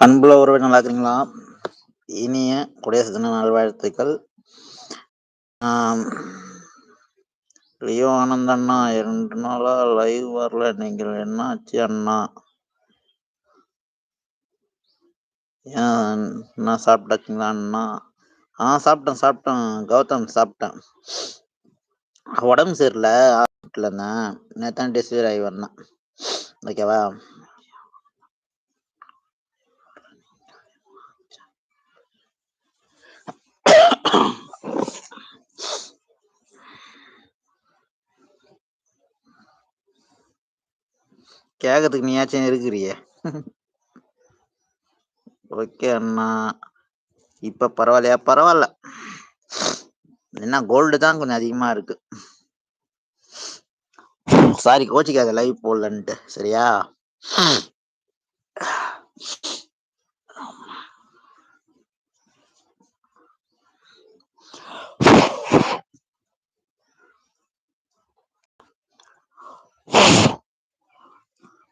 அன்புல உறவு நல்லா இருக்கிறீங்களா இனிய குடியரசு தின நல்வாழ்த்துக்கள். லியோ ஆனந்த் அண்ணா இரண்டு நாளா லைவ் வரல. நீங்கள் என்ன ஆச்சு அண்ணா என்ன சாப்பிட்டாச்சுங்களா அண்ணா? ஆ சாப்பிட்டேன் சாப்பிட்டேன். கௌதம் சாப்பிட்டேன். உடம்பு சரியில்லை. ஹாஸ்பிட்டலில் இருந்தேன். நேத்தான் டெசிவரி ஆகி வந்தேன். ஓகேவா? கேட்கறதுக்கு நீயாச்சும் இருக்கிறியே? ஓகே அண்ணா. இப்ப பரவாயில்லையா? பரவாயில்ல. என்ன கோல்டு தான் கொஞ்சம் அதிகமா இருக்கு. சாரி கோச்சிக்காத லைவ் போடலன்ட்டு. சரியா?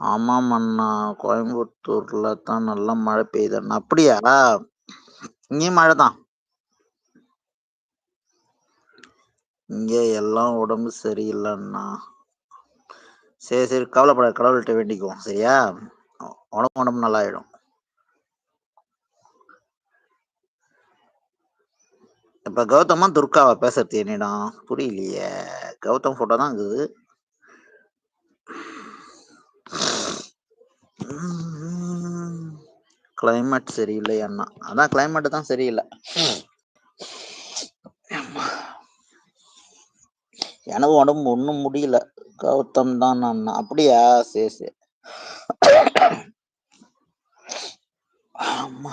ஆமாம் அண்ணா கோயம்புத்தூர்ல தான் நல்லா மழை பெய்யுது அண்ணா அப்படியா? இங்கேயும் மழை தான் இங்க எல்லாம் உடம்பு சரியில்லை அண்ணா சரி சரி. கவலைப்படாத கடவுள்கிட்ட வேண்டிக்குவோம். சரியா? உடம்பு உடம்பு நல்லா ஆயிடும் இப்ப கௌதமா துர்காவா பேசுறது என்னிடம் புரியலையே. கௌதம் போட்டோ தான் இருக்குது. கிளைமேட் சரியில்லை அண்ணா. அதான் கிளைமேட் தான் சரியில்லை. எனக்கு உடம்பு ஒன்றும் முடியல. கௌதம் தான் அண்ணா. அப்படியா? சரி சரி. ஆமா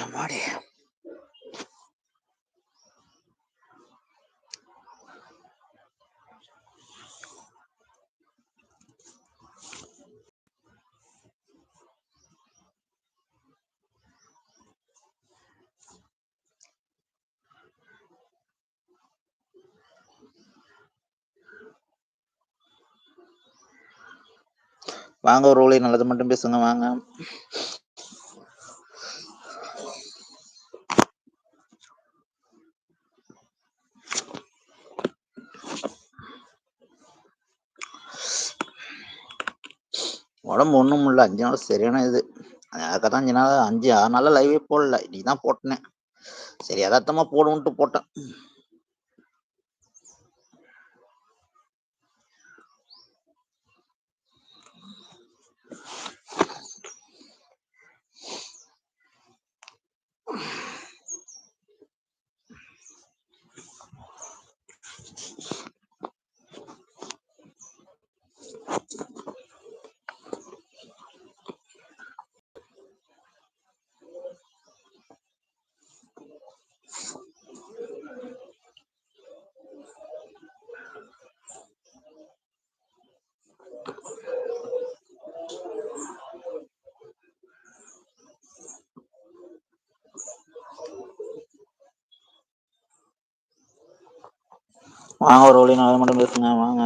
ஆமாடியா வாங்க ஒரு ரோலி நல்லது மட்டும் பேசுங்க வாங்க. உடம்பு ஒன்றும் இல்லை அஞ்சு நாள் சரியான இது. அதுக்காக தான் அஞ்சு நாள் அஞ்சு ஆறு நாளில் லைவே போடல நீ தான் போட்டேன் சரி யதார்த்தமா போடுவோன்ட்டு போட்டேன். வாங்க ஒரு வழி நல்லது மட்டும் பேசுங்க வாங்க.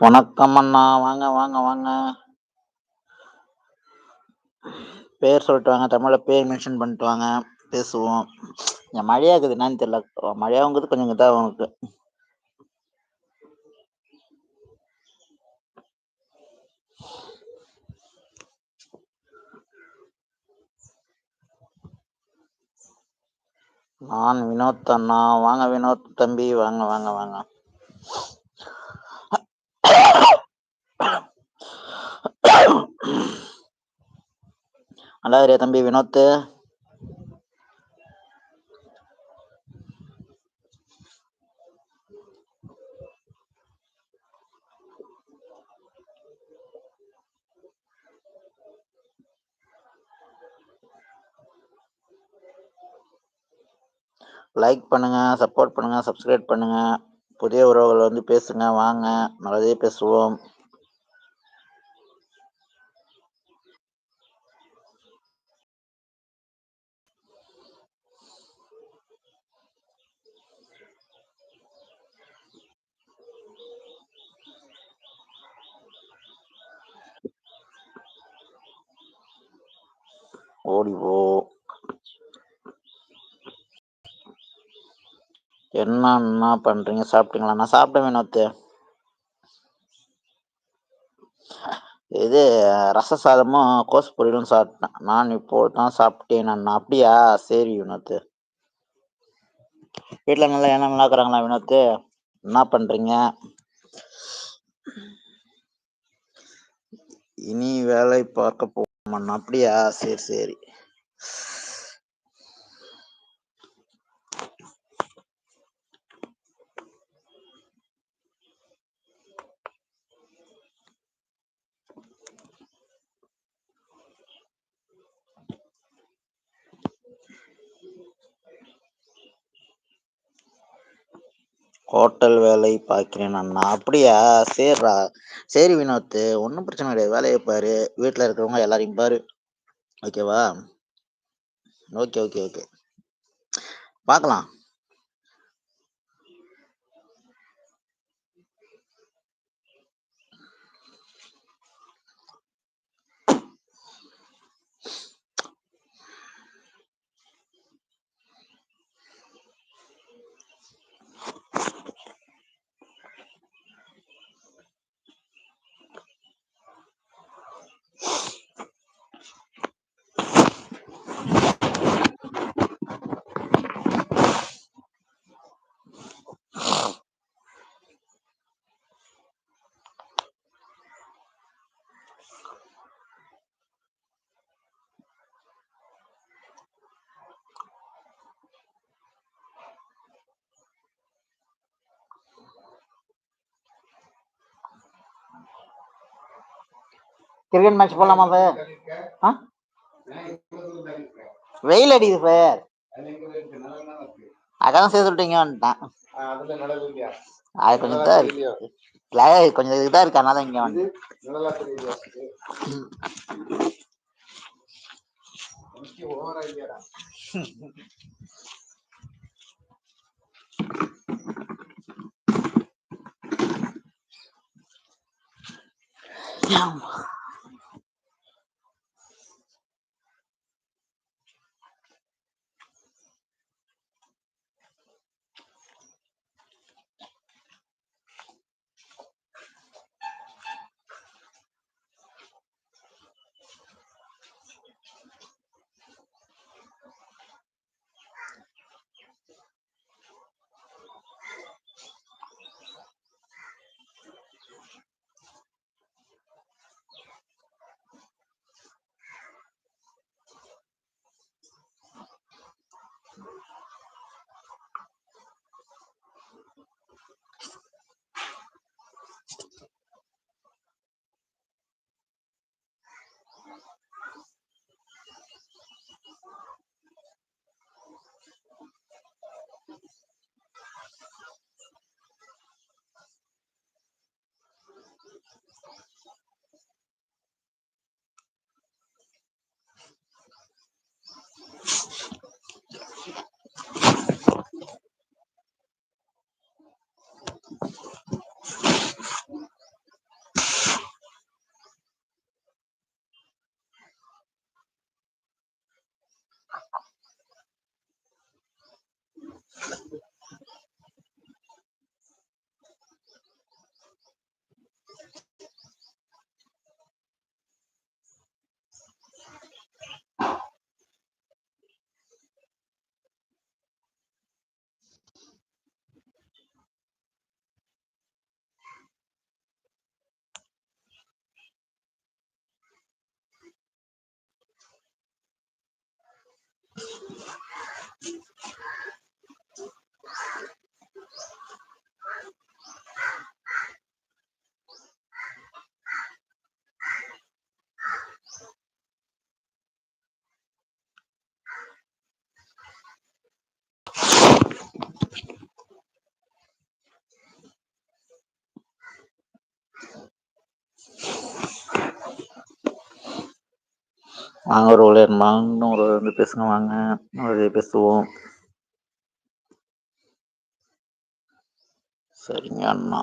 வணக்கம் அண்ணா. வாங்க வாங்க வாங்க. பேர் சொல்லிட்டு வாங்க. தமிழ்ல பேர் மென்ஷன் பண்ணிட்டு வாங்க. பேசுவோம். மழையாகுது மழையா இருக்குது என்னன்னு தெரியல. மழையாகுது கொஞ்சம் இதாக உனக்கு நான் வினோத் அண்ணா வாங்க வினோத் தம்பி வாங்க வாங்க வாங்க. நல்லா தம்பி வினோத் லைக் பண்ணுங்கள் சப்போர்ட் பண்ணுங்கள் சப்ஸ்கிரைப் பண்ணுங்கள் புதிய உறவுகள் வந்து பேசுங்க வாங்க நல்லதே பேசுவோம். ஓடி என்னண்ணா பண்றீங்க? சாப்பிட்டீங்களா? நான் சாப்பிட்டேன் வினோத்து. இது ரச சாதமும் கோஸ் பொரியலும் சாப்பிட்டேன். நான் இப்போ தான் சாப்பிட்டேன் அண்ணா அப்படியா? சரி வினோத்து. வீட்டில் நல்லா என்ன நல்லா இருக்கிறாங்களா வினோத்து? என்ன பண்றீங்க? இனி வேலை பார்க்க போமாண்ணா அப்படியா? சரி சரி. ஹோட்டல் வேலை பார்க்கிறேன் அண்ணா. அப்படியா? சரிடா சரி வினோத் ஒன்றும் பிரச்சனை கிடையாது. வேலையை பாரு. வீட்டில் இருக்கிறவங்க எல்லாரையும் பாரு. ஓகேவா ஓகே ஓகே ஓகே பார்க்கலாம். கிரிக்கெட் மேட்ச் போலாமா சார் ஆ? வெயில் அடிக்குது சார் அதான் சேர்த்து விட்டீங்க வந்துட்டேன். அது கொஞ்சம் தான் இருக்கு. கொஞ்சம் இதுதான் இருக்கு அதனால இங்கே வந்து Yeah. வாங்க ஒரு ஊழியர் ஒரு வந்து பேசுங்க வாங்க. ஒரு பேசுவோம். சரிங்க அண்ணா.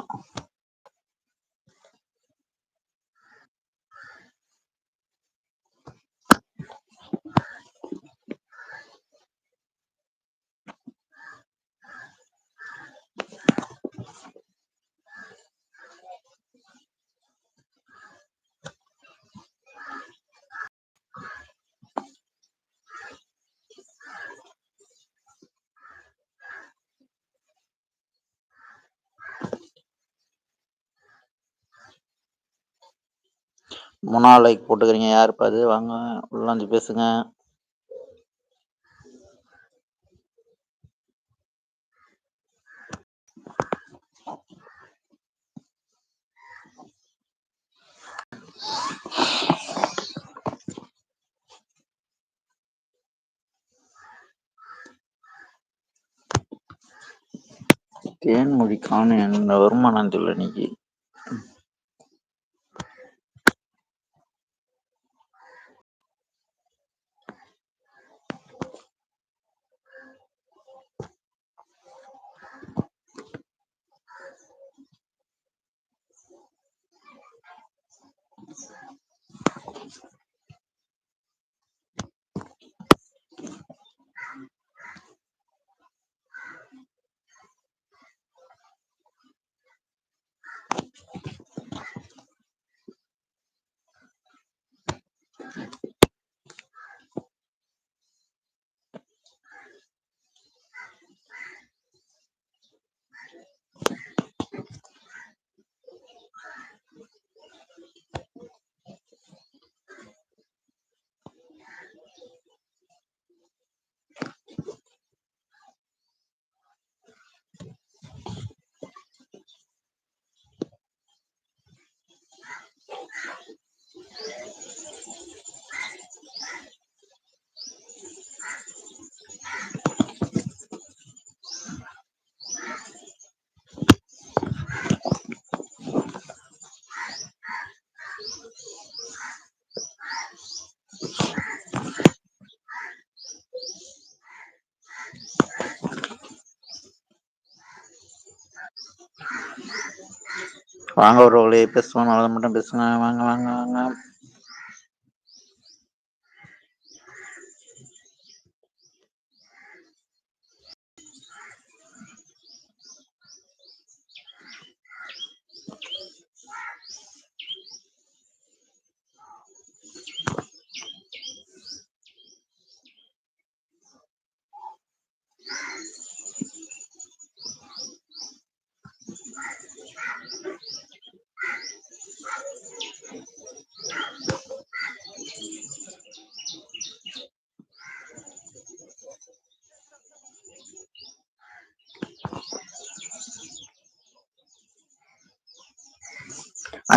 முன்னாள் லைக் போட்டுக்கிறீங்க. யார் அது? வாங்க உள்ள வந்து பேசுங்க. தேன்மொழி காணும் எந்த வருமானம் தெரியல இன்னைக்கு வாங்க ஒரு பேசுவோம் நல்லது மட்டும் பேசுங்க. வாங்க வாங்க வாங்க.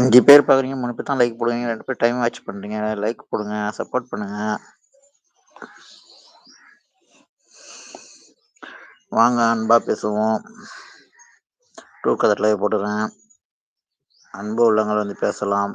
அஞ்சு பேர் பார்க்குறீங்க மூணு பேர் தான் லைக் போடுவீங்க ரெண்டு பேர் டைம் வாட்ச் பண்ணுறீங்க லைக் போடுங்க சப்போர்ட் பண்ணுங்க. வாங்க அன்பா பேசுவோம். டூ கதர் லைவ் போட்டுறேன். அன்பு உள்ளங்கள் வந்து பேசலாம்.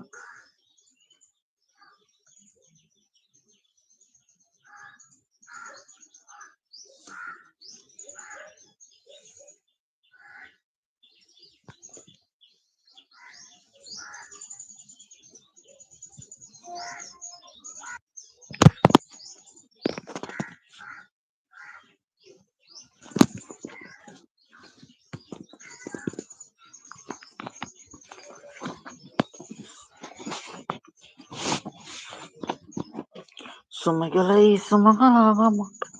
சுமைகளை சுமகலாக மாட்டோம்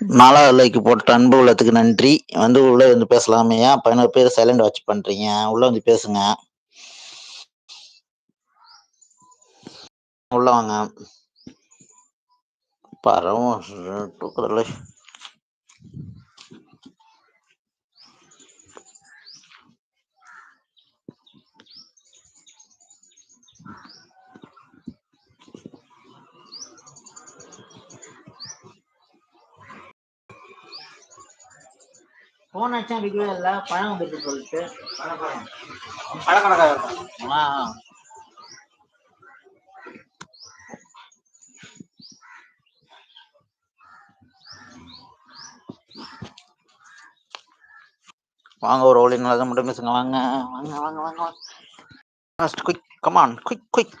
நாலாவது லைக் போட்ட அன்பு உள்ளத்துக்கு நன்றி. வந்து உள்ள வந்து பேசலாமே ஏன் பதினோரு பேர் சைலண்ட் வாட்ச் பண்றீங்க. உள்ள வந்து பேசுங்க. உள்ள வாங்க. பரவும் போன் அடிச்சா அடிக்கவே இல்லை பழம் வந்துருக்கு சொல்லிட்டு பழக்கணக்காக ஆ. வாங்க ஒரு ஓலி நல்லா மட்டும் பேசுங்க. வாங்க வாங்க வாங்க வாங்க. Fast quick come on quick quick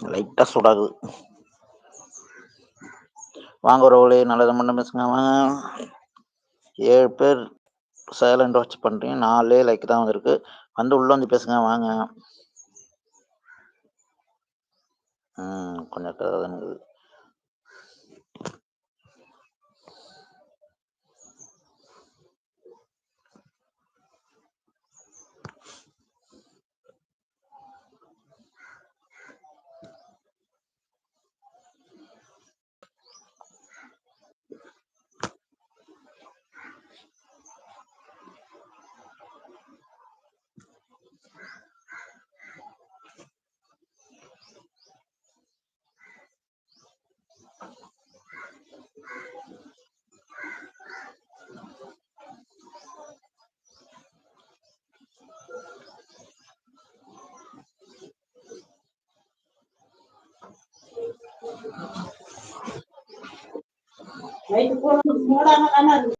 லைட்டா சுடாது. வாங்க ஒரு ஓலி மட்டும் பேசுங்க வாங்க ஏழு பேர் சைலண்ட் வாட்ச் பண்றீங்க. நாலே லைக் தான் வந்திருக்கு. வந்து உள்ள வந்து பேசுங்க வாங்க. ம் கொஞ்சம் கதை இருக்குது நைட்டு போன மூடாம தானே இருக்கு